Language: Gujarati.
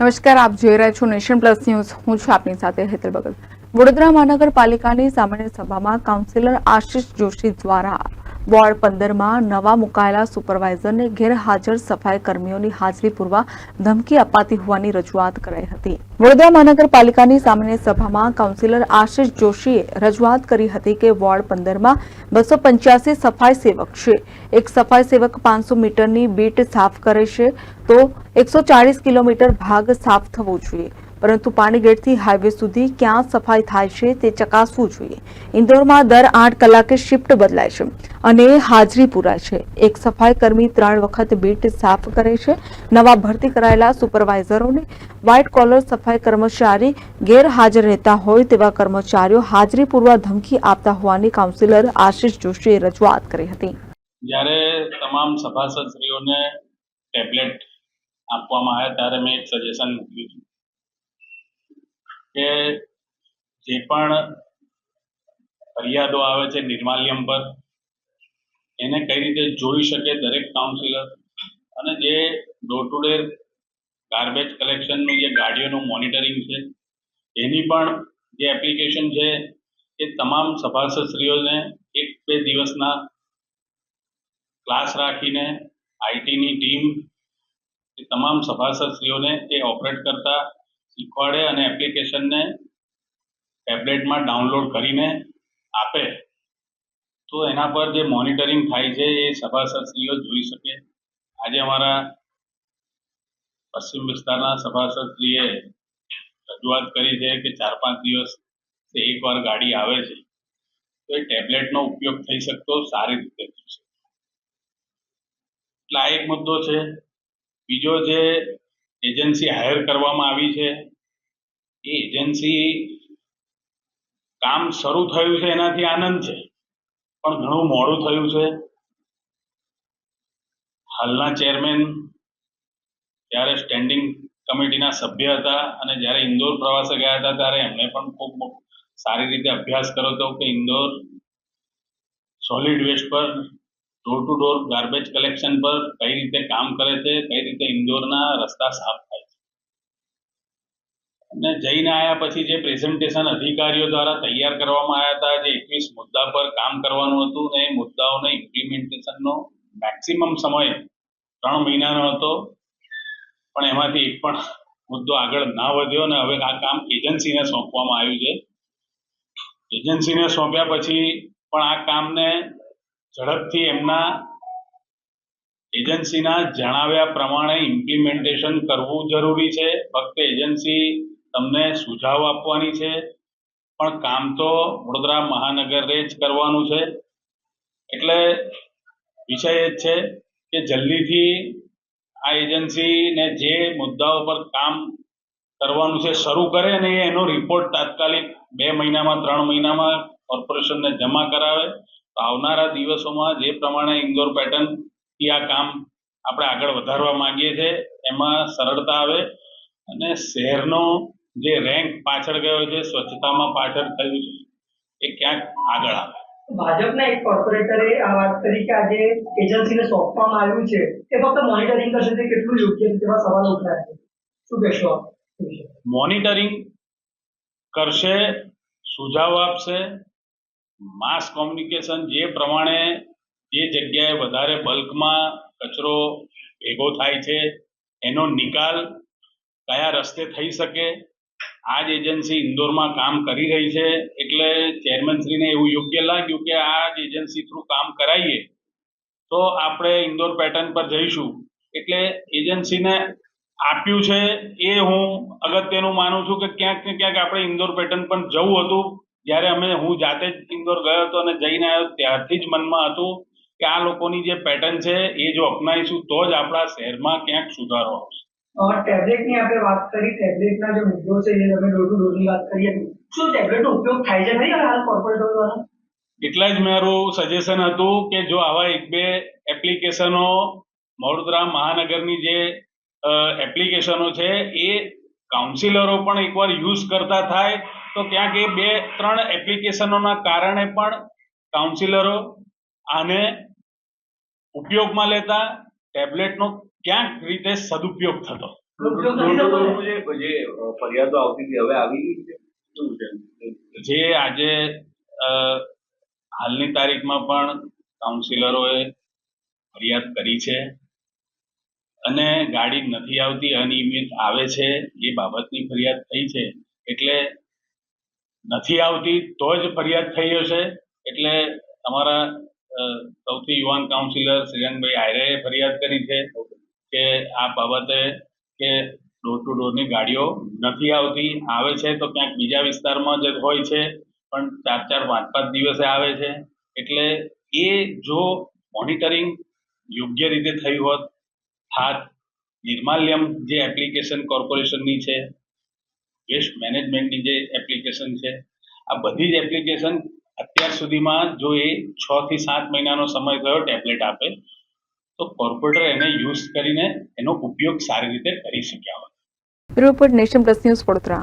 નમસ્કાર, આપ જોઈ રહ્યા છો નેશન પ્લસ ન્યૂઝ. હું છું આપની સાથે હેતલ ભગત. વડોદરા મહાનગરપાલિકાની સામાન્ય સભામાં કાઉન્સિલર આશિષ જોશી દ્વારા વોર્ડ પંદરમાં નવા મુકાયેલા સુપરવાઇઝરને ગેરહાજર સફાઈ કર્મીઓની હાજરી પૂરવા ધમકી અપાતી હોવાની રજૂઆત કરાઈ હતી. વડોદરા મહાનગરપાલિકાની સામાન્ય સભામાં કાઉન્સિલર આશિષ જોશીએ રજૂઆત કરી હતી કે વોર્ડ પંદરમાં બસો પંચ્યાસી સફાઈ સેવક છે. એક સફાઈ સેવક પાંચસો મીટરની બીટ સાફ કરે છે તો એકસો કિલોમીટર ભાગ સાફ થવો જોઈએ. પરંતુ પાણીગેટથી હાઈવે સુધી ક્યાં સફાઈ થાય છે તે ચકાસવું જોઈએ. ઇન્દોરમાં દર આઠ કલાકે શિફ્ટ બદલાય છે અને હાજરી પુરાય છે. એક સફાઈ કર્મી ત્રણ વખત બીટ સાફ કરે છે. નવા ભરતી કરાયેલા સુપરવાઇઝરોને વ્હાઇટ કોલર સફાઈ કર્મચારી ગેરહાજર રહેતા હોય તેવા કર્મચારીઓ હાજરી પૂરવા ધમકી આપતા હોવાની કાઉન્સિલર આશિષ જોશીએ રજૂઆત કરી હતી. જ્યારે તમામ સભાસદશ્રીઓને ટેબ્લેટ આપવામાં આવ્યા, ત્યારે મેં એક સજેશન મૂક્યું કે જે પણ ફરિયાદો આવે છે નિર્માલ્યમ પર, એને કઈ રીતે જોઈ શકે દરેક કાઉન્સિલર અને જે ડોર ટુ ડે ગાર્બેજ કલેક્શનનું જે ગાડીઓનું મોનિટરિંગ છે, એની પણ જે એપ્લિકેશન છે, એ તમામ સભાસદશ્રીઓને એક બે દિવસના ક્લાસ રાખીને આઈટીની ટીમ એ તમામ સભાસદશ્રીઓને એ ઓપરેટ કરતા શીખવાડે અને એપ્લિકેશનને ટેબ્લેટમાં ડાઉનલોડ કરીને આપે, તો એના પર જે મોનિટરિંગ થાય છે, એ સભાસદશ્રીઓ જોઈ શકે. આજે અમારા પશ્ચિમ વિસ્તારના સભાસદશ્રીએ રજૂઆત કરી છે કે ચાર પાંચ દિવસ એકવાર ગાડી આવે છે, તો એ ટેબ્લેટનો ઉપયોગ થઈ શકતો, સારી રીતે થઈ શકે એટલે આ એક મુદ્દો છે. બીજો જે એજન્સી હાયર કરવામાં આવી છે. એ એજન્સી કામ શરૂ થયું છે, એનાથી આનંદ છે, પણ ઘણું મોડું થયું છે. હાલના ચેરમેન જ્યારે સ્ટેન્ડિંગ કમિટીના સભ્ય હતા અને જ્યારે ઇન્દોર પ્રવાસે ગયા હતા, ત્યારે એમણે પણ ખૂબ સારી રીતે અભ્યાસ કર્યો હતો કે ઇન્દોર સોલિડ વેસ્ટ પર door to door garbage collection પર કઈ રીતે કામ કરે છે, કઈ રીતે ઇન્દોરના રસ્તા સાફ થાય છે. અને જઈને આવ્યા પછી જે પ્રેઝન્ટેશન અધિકારીઓ દ્વારા તૈયાર કરવામાં આવ્યા હતા, જે એકવીસ મુદ્દા પર કામ કરવાનું હતું ને એ મુદ્દાઓને ઇમ્પ્લિમેન્ટેશનનો મેક્સિમમ સમય ત્રણ મહિનાનો હતો. પણ એમાંથી એક પણ મુદ્દો આગળ ના વધ્યો ને હવે આ કામ એજન્સીને સોંપવામાં આવ્યું છે. એજન્સીને સોંપ્યા પછી પણ આ કામને ઝડપથી એમના એજન્સીના જણાવ્યા પ્રમાણે ઇમ્પ્લિમેન્ટેશન કરવું જરૂરી છે. ફક્ત એજન્સી તમને સુઝાવ આપવાની છે. પણ કામ તો વડોદરા મહાનગરે જ કરવાનું છે. એટલે વિષય એ જ છે કે જલ્દીથી આ એજન્સીને જે મુદ્દાઓ પર કામ કરવાનું છે શરૂ કરે અને એનો રિપોર્ટ તાત્કાલિક બે મહિનામાં, ત્રણ મહિનામાં કોર્પોરેશનને જમા કરાવે. તો આવનારા દિવસોમાં જે પ્રમાણે ઇન્દોર પેટર્નથી આ કામ આપણે આગળ વધારવા માંગીએ છીએ એમાં સરળતા આવે અને શહેરનો જે રેન્ક પાછળ ગયો છે સ્વચ્છતામાં પાછળ થયું છે એ ક્યાંક આગળ આવે ભાજપના એક કોર્પોરેટરે આ વાત કરી કે આજે એજન્સીને સોંપવામાં આવ્યું છે એ ફક્ત મોનિટરિંગ કરશે તે કેટલું યોગ્ય છે તેવા સવાલ ઉઠાયા છે શું કહેશો? મોનિટરિંગ કરશે સુઝાવ આપશે માસ કોમ્યુનિકેશન જે પ્રમાણે જે જગ્યાએ વધારે બલ્કમાં કચરો ભેગો થાય છે, એનો નિકાલ કયા રસ્તે થઈ શકે આ જ એજન્સી ઇન્દોરમાં કામ કરી રહી છે, એટલે ચેરમેનશ્રીને એવું યોગ્ય લાગ્યું કે આ જ એજન્સી થ્રુ કામ કરાવીએ તો આપણે ઇન્દોર પેટર્ન પર જઈશું. એટલે એજન્સીને આપ્યું છે, એ હું અગત્યનું માનું છું કે ક્યાંક ને ક્યાંક આપણે ઇન્દોર પેટર્ન પણ જવું હતું જ્યારે અમે હું જાતે જ ઇન્દોર ગયો હતો અને જઈને આવ્યો ત્યારથી જ મનમાં હતું કે આ લોકોની જે પેટર્ન છે એ જો અપનાવીશું તો જ આપણા શહેરમાં ક્યાંક સુધારો આવશે. ટેબ્લેટની આપણે વાત કરી ટેબ્લેટના જે મુદ્દો છે એ તમે ડોર ટુ ડોરની વાત કરી હતી. શું ટેબ્લેટનો ઉપયોગ થાય છે ખરી હાલ કોર્પોરેટર દ્વારા એટલે જ મારું સજેશન હતું કે જો આવા એક બે એપ્લિકેશનો વડોદરા મહાનગરની જે એપ્લિકેશનો છે એ કાઉન્સિલરો પણ એકવાર યુઝ કરતા થાય તો ક્યાંક એ બે ત્રણ એપ્લિકેશનોના કારણે પણ કાઉન્સિલરો આને ઉપયોગમાં લેતા ટેબ્લેટનો ક્યાંક રીતે સદુપયોગ થતો? જે ફરિયાદો આવતી હતી હવે આવી જે આજે હાલની તારીખમાં પણ કાઉન્સિલરોએ ફરિયાદ કરી છે. અને ગાડી નથી આવતી, અનિયમિત આવે છે, એ બાબતની ફરિયાદ થઈ છે. એટલે નથી આવતી તો જ ફરિયાદ થઈ હશે. એટલે અમારા સૌથી યુવાન કાઉન્સિલર શ્રીરંગભાઈ આયરેએ ફરિયાદ કરી છે કે આ બાબતે કે ડોર ટુ ડોરની ગાડીઓ નથી આવતી. આવે છે તો ક્યાંક બીજા વિસ્તારમાં જ હોય છે, પણ ચાર ચાર, પાંચ પાંચ દિવસે આવે છે. એટલે એ જો મોનિટરિંગ યોગ્ય રીતે થયું હોત થાત નિર્માલ્યમ જે એપ્લિકેશન કોર્પોરેશનની છે વેસ્ટ મેનેજમેન્ટની જે એપ્લિકેશન છે, આ બધી જ એપ્લિકેશન અત્યાર સુધીમાં જો એ છ થી સાત મહિનાનો સમય થયો ટેબ્લેટ આપે, તો કોર્પોરેટર એને યુઝ કરીને એનો ઉપયોગ સારી રીતે કરી શક્યા હોય. Report nation plus news Vadodara.